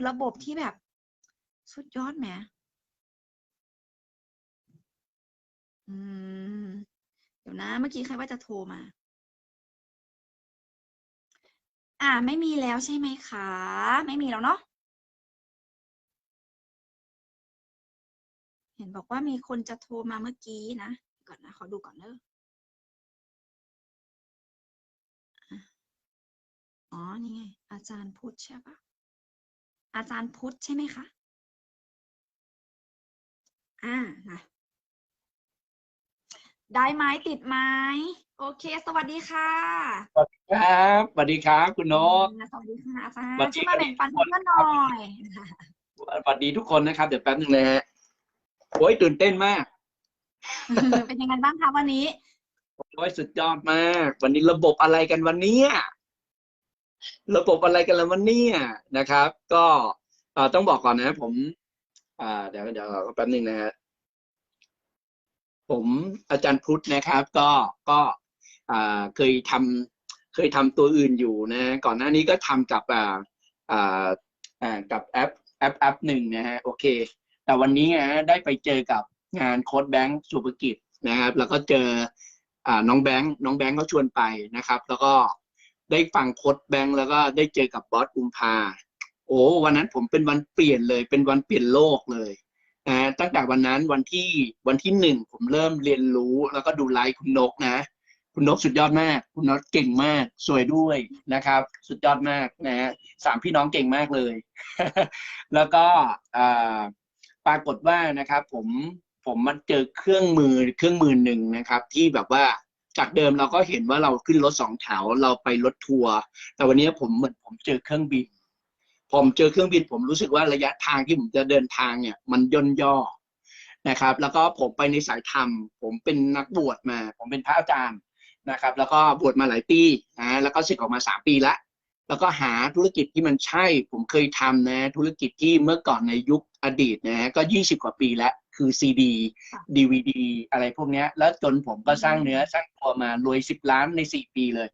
คือระบบที่แบบ สุดยอดแหมอืม เดี๋ยวนะ เมื่อกี้ใครว่าจะโทรมา อ่า ไม่มีแล้วใช่ไหมคะ ไม่มีแล้วเนาะเห็นบอกว่ามีคนจะโทรมาเมื่อกี้นะ ก่อนนะ ขอดูก่อนเนอะอ๋อ นี่ไง อาจารย์พุทธใช่ปะ อาจารย์พุทธใช่ไหมคะ อ่านะได้ไหมติดไหมโอเค สวัสดีค่ะครับสวัสดีครับคุณนกอ่าสวัสดีค่ะอาจารสวัสย์ดีช่วยมาแบ่งปันครับเพื่อนหน่อยสวัสดีทุกคนนะครับ เดี๋ยวแป๊บนึงเลยฮะโอ้ยตื่นเต้นมาก เป็นยังไงบ้างคะวันนี้โอ้ยสุดยอดมาก วันนี้ระบบอะไรกันวันเนี้ย ระบบอะไรกันแล้ววันเนี้ยนะครับ ก็ต้องบอกก่อนนะผมเดี๋ยวเดี๋ยวแป๊บนึงนะฮะผมอาจารย์พุทธนะครับ ก็ก็เคยทำเคยทำตัวอื่นอยู่นะ ก่อนหน้านี้ก็ทำกับกับแอปแอปแอปหนึ่งนะฮะโอเค แต่วันนี้นะได้ไปเจอกับงานโค้ดแบงค์สุภกิจนะครับ แล้วก็เจออน้องแบงค์น้องแบงค์เขาชวนไปนะครับ แล้วก็ ได้ฟังโค้ดแบงค์แล้วก็ได้เจอกับบอสกุมภาโอ้วันนั้นผมเป็นวันเปลี่ยนเลย เป็นวันเปลี่ยนโลกเลยนะตั้งแต่วันนั้นวันที่วันที่หนึ่งผมเริ่มเรียนรู้แล้วก็ดูไลฟ์คุณนกนะ คุณนกสุดยอดมาก คุณนกเก่งมาก สวยด้วยนะครับ สุดยอดมากนะฮะสามพี่น้องเก่งมากเลย แล้วก็ปรากฏว่านะครับ ผมผมมันเจอเครื่องมือเครื่องมือหนึ่งนะครับ ที่แบบว่า จากเดิมเราก็เห็นว่าเราขึ้นรถสองแถวเราไปรถทัวร์แต่วันนี้ผมเหมือนผมเจอเครื่องบิน ผมเจอเครื่องบิน ผมรู้สึกว่าระยะทางที่ผมจะเดินทางเนี่ย มันย่นย่อนะครับ แล้วก็ผมไปในสายธรรม ผมเป็นนักบวชมา ผมเป็นพระอาจารย์นะครับ แล้วก็บวชมาหลายปีนะแล้วก็ศึกออกมาสามปีละแล้วก็หาธุรกิจที่มันใช่ ผมเคยทำนะ ธุรกิจที่เมื่อก่อนในยุคอดีตนะฮะก็ยี่สิบกว่าปีแล้ว คือซีดีค่ะดีวดีอะไรพวกเนี้ยแล้วจนผมก็สร้างเนื้อสร้างตัวมารวยสิบล้านในสี่ปีเลย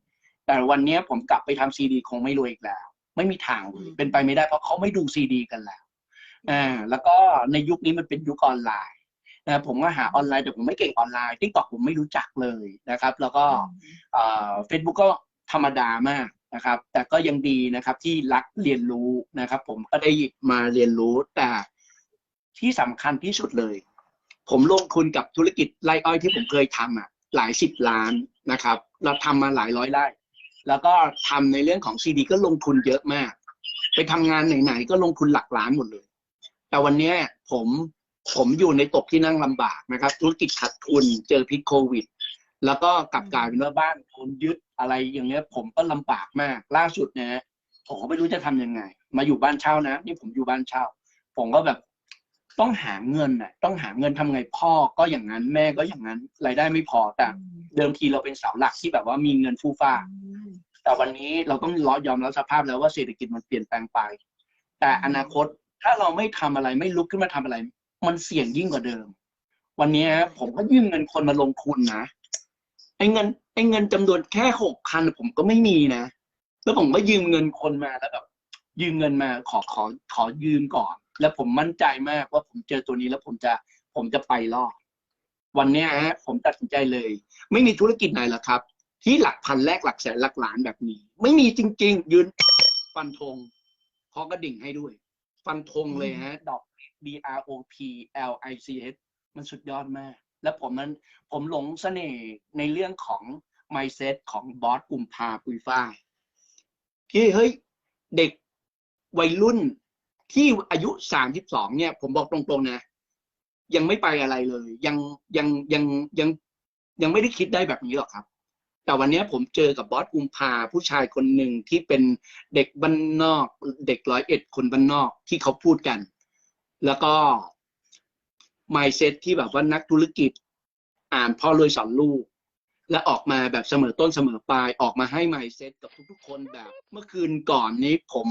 แต่วันเนี้ยผมกลับไปทำซีดีคงไม่รวยอีกแล้ว ไม่มีทางเลยเป็นไปไม่ได้เพราะเขาไม่ดูซีดีกันแล้วอ่าแล้วก็ในยุคนี้มันเป็นยุคออนไลน์นะผมก็หาออนไลน์แต่ผมไม่เก่งออนไลน์ทิกตอกผมไม่รู้จักเลยนะครับ แล้วก็เฟซบุ๊กก็ธรรมดามากนะครับ แต่ก็ยังดีนะครับที่รักเรียนรู้นะครับ ผมก็ได้มาเรียนรู้แต่ ที่สำคัญที่สุดเลย ผมลงทุนกับธุรกิจไร่อ้อยที่ผมเคยทำอะหลายสิบล้านนะครับ เราทำมาหลายร้อยไร่ แล้วก็ทำในเรื่องของซีดีก็ลงทุนเยอะมาก ไปทำงานไหนๆก็ลงทุนหลักล้านหมดเลย แต่วันนี้ผมผมอยู่ในตกที่นั่งลำบากนะครับ ธุรกิจขาดทุนเจอพิษโควิด แล้วก็กลับกลายเป็นว่าบ้านโดนยึดอะไรอย่างเงี้ย ผมก็ลำบากมากล่าสุดเนะฮะผมก็ไม่รู้จะทำยังไง มาอยู่บ้านเช่านะ นี่ผมอยู่บ้านเช่า ผมก็แบบ ต้องหาเงินน่ะ ต้องหาเงินทำไงพ่อก็อย่างนั้นแม่ก็อย่างนั้นรายได้ไม่พอแต่ เดิมทีเราเป็นเสาหลักที่แบบว่ามีเงินฟู่ฟ้า แต่วันนี้เราต้องรอยอมรับสภาพแล้วว่าเศรษฐกิจมันเปลี่ยนแปลงไป แต่อนาคตถ้าเราไม่ทำอะไรไม่ลุกขึ้นมาทำอะไร มันเสี่ยงยิ่งกว่าเดิม วันนี้ผมก็ยื่นเงินคนมาลงทุนนะไอ้เงินไอ้เงินจำนวนแค่หกพันผมก็ไม่มีนะแล้วผมก็ยืมเงินคนมาแล้วแบบยืมเงินมาขอขอขอยืมก่อน แล้วผมมั่นใจมากว่าผมเจอตัวนี้แล้วผมจะผมจะไปรอดวันเนี้ยฮะผมตัดสินใจเลย ไม่มีธุรกิจไหนหรอกครับ ที่หลักพันแรกหลักแสนหลักล้านแบบนี้ ไม่มีจริง ๆ ยืนฟันธงขอกระดิ่งให้ด้วย ฟันธงเลยฮะ ดอก D R O P L I C S มันสุดยอดมาก แล้วผมนั้นผมหลงเสน่ห์ในเรื่องของ mindset ของบอสกุมภาปุยฝ้ายที่เฮ้ยเด็กวัยรุ่น ที่อายุสามสิบสองเนี่ย ผมบอกตรงๆนะยังไม่ไปอะไรเลย ยังยังยังยังยังไม่ได้คิดได้แบบนี้หรอกครับ แต่วันนี้ผมเจอกับบอสกุมภาผู้ชายคนหนึ่งที่เป็นเด็กบ้านนอก เด็กร้อยเอ็ดคนบ้านนอกที่เขาพูดกัน แล้วก็ mindset ที่แบบว่านักธุรกิจ อ่านพ่อรวยสอนลูก และออกมาแบบเสมอต้นเสมอปลายออกมาให้ mindset กับทุกๆ คนแบบ เมื่อคืนก่อนนี้ผม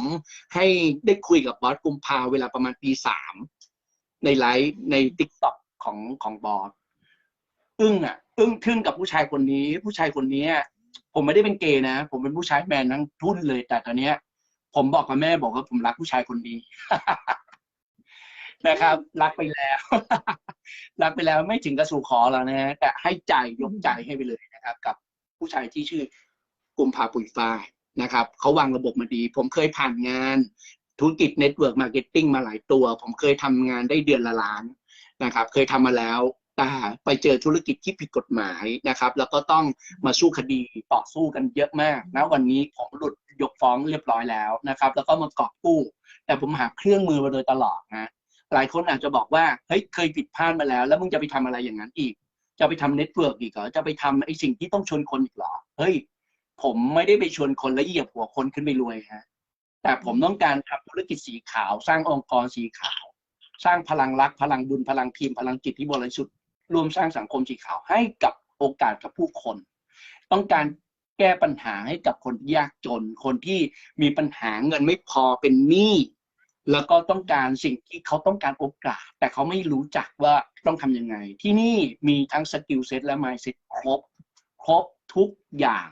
ให้ได้คุยกับบอสกุมภาเวลาประมาณปีสามในไลฟ์ในติ๊กต็อกของของบอสอึ้งอะอึ้งทึ่งกับผู้ชายคนนี้ ผู้ชายคนนี้ผมไม่ได้เป็นเกย์นะ ผมเป็นผู้ชายแมนทั้งทุ่นเลย แต่ตอนเนี้ย ผมบอกกับแม่บอกว่าผมรักผู้ชายคนนี้นะครับ รักไปแล้ว รักไปแล้วไม่ถึงกระสู่ขอแล้วนะฮะแต่ให้ใจยกใจให้ไปเลยนะครับ กับผู้ชายที่ชื่อกุมภาปุยฝ้ายนะครับเขาวางระบบมาดี ผมเคยผ่านงานธุรกิจเน็ตเวิร์กมาร์เก็ตติ้งมาหลายตัว ผมเคยทำงานได้เดือนละล้านนะครับ เคยทำมาแล้วแต่ไปเจอธุรกิจที่ผิดกฎหมายนะครับ แล้วก็ต้องมาสู้คดีต่อสู้กันเยอะมากนะวันนี้ผมหลุดยกฟ้องเรียบร้อยแล้วนะครับ แล้วก็มากอบกู้ แต่ผมหาเครื่องมือมาโดยตลอดนะ หลายคนอาจจะบอกว่าเฮ้ยเคยผิดพลาดมาแล้ว แล้วมึงจะไปทำอะไรอย่างนั้นอีก จะไปทำเน็ตเวิร์กอีกเหรอจะไปทำไอ้สิ่งที่ต้องชนคนอีกเหรอเฮ้ยผมไม่ได้ไปชวนคนแล้วเหยียบหัวคนขึ้นไปรวยฮะแต่ผมต้องการทำธุรกิจสีขาว สร้างองค์กรสีขาว สร้างพลังรักพลังบุญพลังทีมพลังจิตที่บริสุทธิ์รวมสร้างสังคมสีขาวให้กับโอกาสกับผู้คน ต้องการแก้ปัญหาให้กับคนยากจน คนที่มีปัญหาเงินไม่พอเป็นหนี้ แล้วก็ต้องการสิ่งที่เขาต้องการโอกาส แต่เขาไม่รู้จักว่าต้องทำยังไง ที่นี่มีทั้งสกิลเซ็ตและไมายเซ็ตครบ ครบทุกอย่าง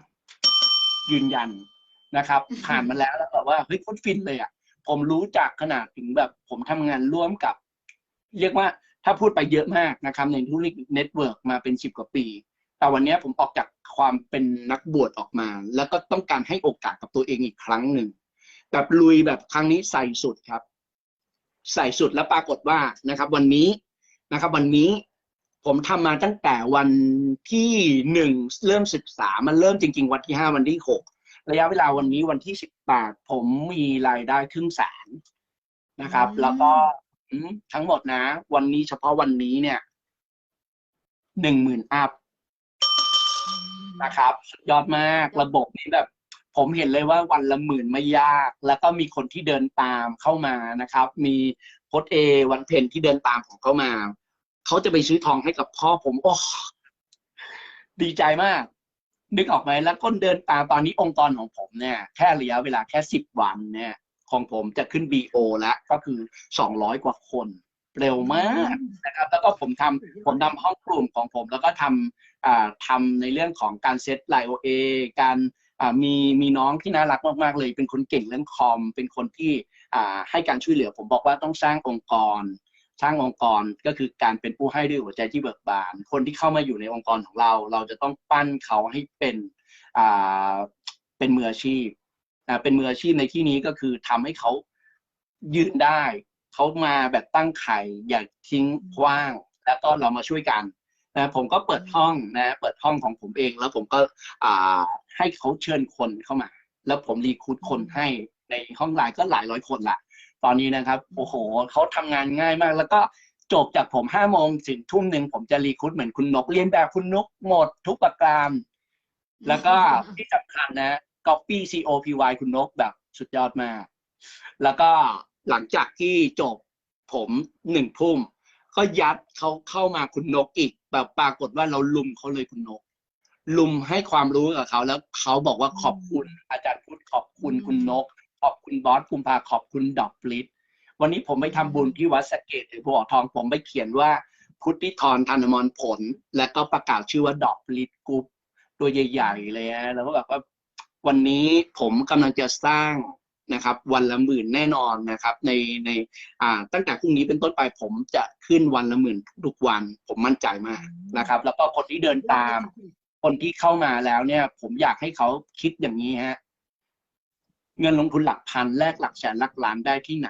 ยืนยันนะครับ ผ่านมาแล้วแล้วแบบว่าเฮ้ยโคตรฟินเลยอะผมรู้จักขนาดถึงแบบ ผมทำงานร่วมกับ เรียกว่าถ้าพูดไปเยอะมากนะครับ ในธุรกิจเน็ตเวิร์กมาเป็นสิบกว่าปี แต่วันนี้ผมออกจากความเป็นนักบวชออกมา แล้วก็ต้องการให้โอกาสกับตัวเองอีกครั้งหนึ่ง แบบลุยแบบครั้งนี้ใส่สุดครับ ใส่สุดแล้วปรากฏว่านะครับ วันนี้นะครับ วันนี้ผมทำมาตั้งแต่วันที่หนึ่งเริ่มศึกษามันเริ่มจริง ๆ วันที่ห้าวันที่หกระยะเวลาวันนี้วันที่สิบแปดผมมีรายได้ครึ่งแสนนะครับอืมแล้วก็อืมทั้งหมดนะ วันนี้เฉพาะวันนี้เนี่ยหนึ่งหมื่นอัพนะครับสุดยอดมากระบบนี้แบบ ผมเห็นเลยว่าวันละหมื่นไม่ยาก แล้วก็มีคนที่เดินตามเข้ามานะครับ มีโค้ดเอวันเพนที่เดินตามของเข้ามา เขาจะไปซื้อทองให้กับพ่อผม โอ้ดีใจมาก นึกออกไหมแล้วก็เดินตามตอนนี้องค์กรของผมเนี่ย แค่ระยะเวลาแค่สิบวันเนี่ย ของผมจะขึ้น BO แล้วก็คือสองร้อยกว่าคนเร็วมากนะครับ แล้วก็ผมทำผมทำห้องกลุ่มของผม แล้วก็ทำอ่าทำในเรื่องของการเซตไลโอเอการ มีมีน้องที่น่ารักมากๆเลย เป็นคนเก่งเรื่องคอม เป็นคนที่ให้การช่วยเหลือ ผมบอกว่าต้องสร้างองค์กร สร้างองค์กรก็คือการเป็นผู้ให้ด้วยหัวใจที่เบิกบาน คนที่เข้ามาอยู่ในองค์กรของเรา เราจะต้องปั้นเขาให้เป็นเป็นมืออาชีพเป็นมืออาชีพในที่นี้ก็คือทำให้เขายืนได้ เขามาแบบตั้งไข่อย่าทิ้งว้าง แล้วก็เรามาช่วยกัน นะผมก็เปิดห้องนะ เปิดห้องของผมเอง แล้วผมก็อ่าให้เขาเชิญคนเข้ามา แล้วผมรีคูดคนให้ในห้องไลน์ก็หลายร้อยคนละตอนนี้นะครับโอ้โหเขาทำงานง่ายมาก แล้วก็จบจากผมห้าโมงถึงทุ่มหนึ่งผมจะรีคูดเหมือนคุณนกเรียนแบบคุณนกหมดทุกประการ แล้วก็ที่สำคัญนะ copy COPY คุณนกแบบสุดยอดมาก แล้วก็หลังจากที่จบผมหนึ่งทุ่มก็ยัดเขาเข้ามาคุณนกอีก แบบปรากฏว่าเราลุมเขาเลยคุณนก ลุมให้ความรู้กับเขาแล้วเขาบอกว่าขอบคุณอาจารย์พุทธขอบคุณคุณนก ขอบคุณบอสกุมภาขอบคุณดอกลิศวันนี้ผมไปทำบุญที่วัดสะเกตหรือภูเขาทองผมไปเขียนว่าพุทธิธรธนมรผล และก็ประกาศชื่อว่าดอกลิศกรุ๊ปตัวใหญ่ๆเลยนะแล้วก็แบบว่าวันนี้ผมกำลังจะสร้าง นะครับวันละหมื่นแน่นอนนะครับในในอ่าตั้งแต่พรุ่งนี้เป็นต้นไปผมจะขึ้นวันละหมื่นทุกวัน ผมมั่นใจมากนะครับ แล้วก็คนที่เดินตาม คนที่เข้ามาแล้วเนี่ย ผมอยากให้เขาคิดอย่างนี้ฮะเงินลงทุนหลักพันแลกหลักแสนหลักล้านได้ที่ไหน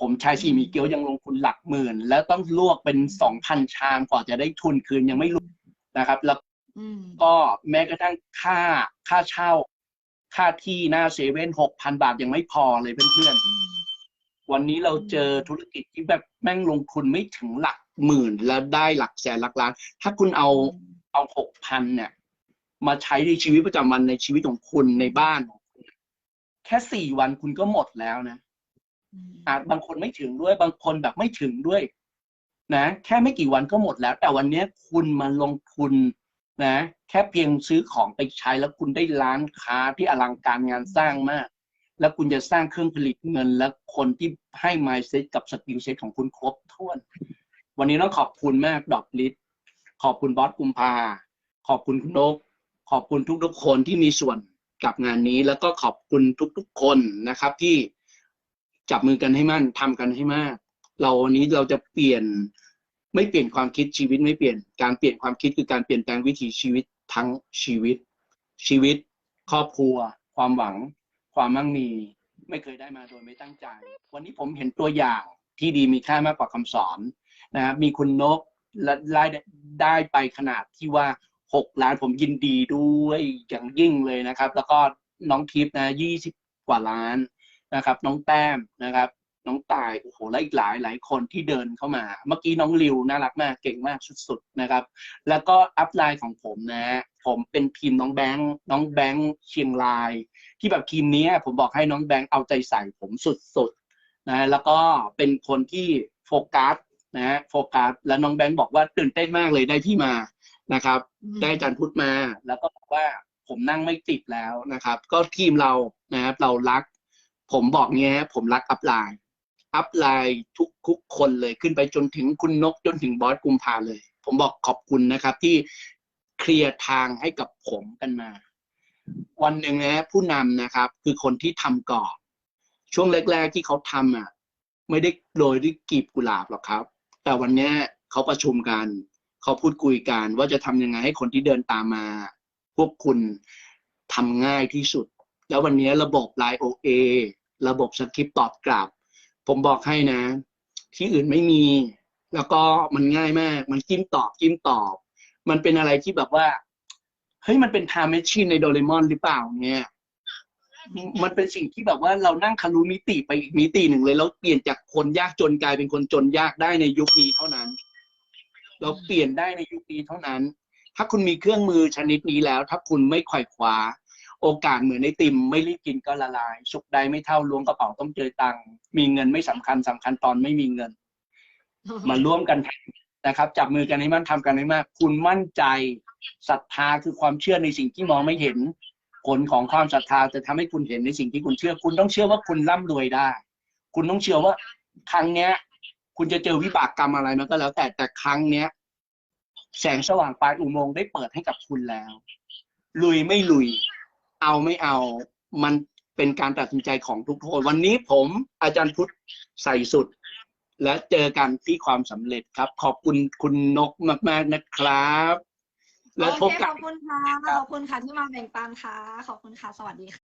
ผมชายสี่หมีเกียวยังลงทุนหลักหมื่น แล้วต้องลวกเป็นสองพันชามกว่าจะได้ทุนคืนยังไม่รู้นะครับ แล้วอืมก็แม้กระทั่งค่าค่าเช่า ค่าที่หน้าเซเว่นหกพันบาทยังไม่พอเลยเพื่อนอืมๆวันนี้เราเจอธุรกิจที่แบบแม่งลงทุนไม่ถึงหลักหมื่นแล้วได้หลักแสนหลักล้าน ถ้าคุณเอาเอาหกพันเนี่ย มาใช้ในชีวิตประจำวันในชีวิตของคุณในบ้านของคุณแค่สี่วันคุณก็หมดแล้วนะอืมอาจบางคนไม่ถึงด้วยบางคนแบบไม่ถึงด้วย นะ แค่ไม่กี่วันก็หมดแล้ว แต่วันนี้คุณมาลงทุน นะแค่เพียงซื้อของไปใช้แล้วคุณได้ร้านค้าที่อลังการงานสร้างมาก แล้วคุณจะสร้างเครื่องผลิตเงินและคนที่ให้ mindset กับสกิลเซ็ตของคุณครบถ้วน วันนี้ต้องขอบคุณมากดอกลิศขอบคุณบอสกุมภาขอบคุณคุณนกขอบคุณทุกๆคนที่มีส่วนกับงานนี้ แล้วก็ขอบคุณทุกๆคนนะครับที่จับมือกันให้มั่นทำกันให้มาก เราวันนี้เราจะเปลี่ยน ไม่เปลี่ยนความคิดชีวิตไม่เปลี่ยน การเปลี่ยนความคิดคือการเปลี่ยนแปลงวิถีชีวิตทั้งชีวิต ชีวิต ครอบครัว ความหวัง ความมั่งมีไม่เคยได้มาโดยไม่ตั้งใจ วันนี้ผมเห็นตัวอย่างที่ดีมีค่ามากกว่าคำสอนนะครับมีคุณนกและได้ได้ไปขนาดที่ว่าหกล้านผมยินดีด้วยอย่างยิ่งเลยนะครับ แล้วก็น้องทิพย์นะยี่สิบกว่าล้านนะครับ น้องแต้มนะครับ น้องตายโอ้โหและอีกหลายหลายคนที่เดินเข้ามา เมื่อกี้น้องริวน่ารักมากเก่งมากสุดๆนะครับ แล้วก็อัพไลน์ของผมนะ ผมเป็นทีมน้องแบงค์น้องแบงค์เชียงราย ที่แบบทีมเนี้ยผมบอกให้น้องแบงค์เอาใจใส่ผมสุดๆนะแล้วก็เป็นคนที่โฟกัสนะฮะโฟกัสแล้วน้องแบงค์บอกว่าตื่นเต้นมากเลยได้ที่มานะครับ ได้อาจารย์พุทธมา แล้วก็บอกว่าผมนั่งไม่ติดแล้วนะครับ ก็ทีมเรานะครับเรารัก ผมบอกเนี้ยผมรักอัพไลน์ อัพไลน์ทุกทุกคนเลยขึ้นไปจนถึงคุณนกจนถึงบอสกุมภาเลย ผมบอกขอบคุณนะครับ ที่เคลียร์ทางให้กับผมกันมา วันหนึ่งนะผู้นำนะครับ คือคนที่ทำก่อนช่วงแรก ๆ ที่เขาทำอะ ไม่ได้โรยด้วยกีบกุหลาบหรอกครับ แต่วันนี้เขาประชุมกัน เขาพูดคุยกันว่าจะทำยังไงให้คนที่เดินตามมา พวกคุณทำง่ายที่สุด แล้ววันนี้ระบบ Line OA ระบบสคริปต์ตอบกลับ ผมบอกให้นะ ที่อื่นไม่มี แล้วก็มันง่ายมาก มันจิ้มตอบจิ้มตอบ มันเป็นอะไรที่แบบว่าเฮ้ยมันเป็นไทม์แมชชีนในโดเรมอนหรือเปล่าเนี่ยมันเป็นสิ่งที่แบบว่าเรานั่งคารุมิติไปอีกมิติหนึ่งเลย แล้วเปลี่ยนจากคนยากจนกลายเป็นคนจนยากได้ในยุคนี้เท่านั้น เราเปลี่ยนได้ในยุคนี้เท่านั้น ถ้าคุณมีเครื่องมือชนิดนี้แล้ว ถ้าคุณไม่ไขว่คว้า โอกาสเหมือนในติมไม่รีบกินก็ละลายสุกใดไม่เท่าล้วงกระเป๋าต้องเจอตังค์มีเงินไม่สำคัญสำคัญตอนไม่มีเงิน มาร่วมกันนะครับ จับมือกันให้มั่นทำกันให้มาก คุณมั่นใจศรัทธาคือความเชื่อในสิ่งที่มองไม่เห็น ผลของความศรัทธาจะทำให้คุณเห็นในสิ่งที่คุณเชื่อ คุณต้องเชื่อว่าคุณร่ำรวยได้ คุณต้องเชื่อว่า ครั้งเนี้ย คุณจะเจอวิบากกรรมอะไรมันก็แล้วแต่แต่ครั้งเนี้ย แสงสว่างปลายอุโมงค์ได้เปิดให้กับคุณแล้ว ลุยไม่ลุย เอาไม่เอา มันเป็นการตัดสินใจของทุกคนวันนี้ผมอาจารย์พุทธใส่สุด และเจอกันที่ความสำเร็จครับ ขอบคุณคุณนกมากๆนะครับ และพโอบเคกัขน อบคุณค่ะ ขอบคุณค่ะที่มาแบ่งปันค่ะ ขอบคุณค่ะ สวัสดีค่ะ